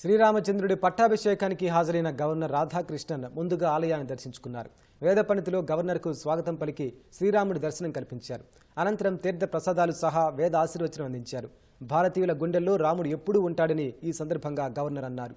శ్రీరామచంద్రుడి పట్టాభిషేకానికి హాజరైన గవర్నర్ రాధాకృష్ణన్ ముందుగా ఆలయాన్ని దర్శించుకున్నారు. వేద పండితులు గవర్నర్కు స్వాగతం పలికి శ్రీరాముడి దర్శనం కల్పించారు. అనంతరం తీర్థ ప్రసాదాలు సహా వేద ఆశీర్వచనం అందించారు. భారతీయుల గుండెల్లో రాముడు ఎప్పుడూ ఉంటాడని ఈ సందర్భంగా గవర్నర్ అన్నారు.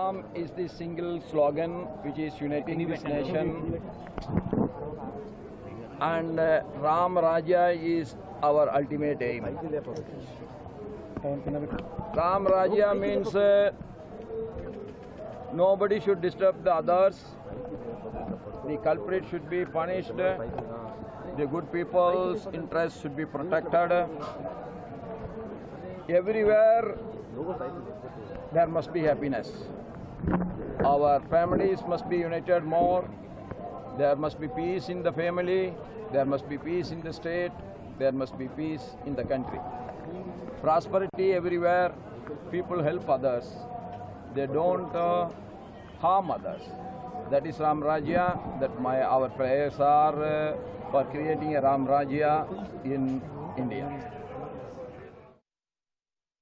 Ram is the single slogan which is uniting this nation. And uh, Ram Raja is our ultimate aim. Ram Raja means uh, nobody should disturb the others. The culprit should be punished. The good people's interests should be protected. Everywhere there must be happiness. Our families must be united more. There must be peace in the family. There must be peace in the state. There must be peace in the country. Prosperity everywhere. People help others. They don't uh, harm others. That is Ram Rajya. That my our prayers are uh, for creating a Ram Rajya in India.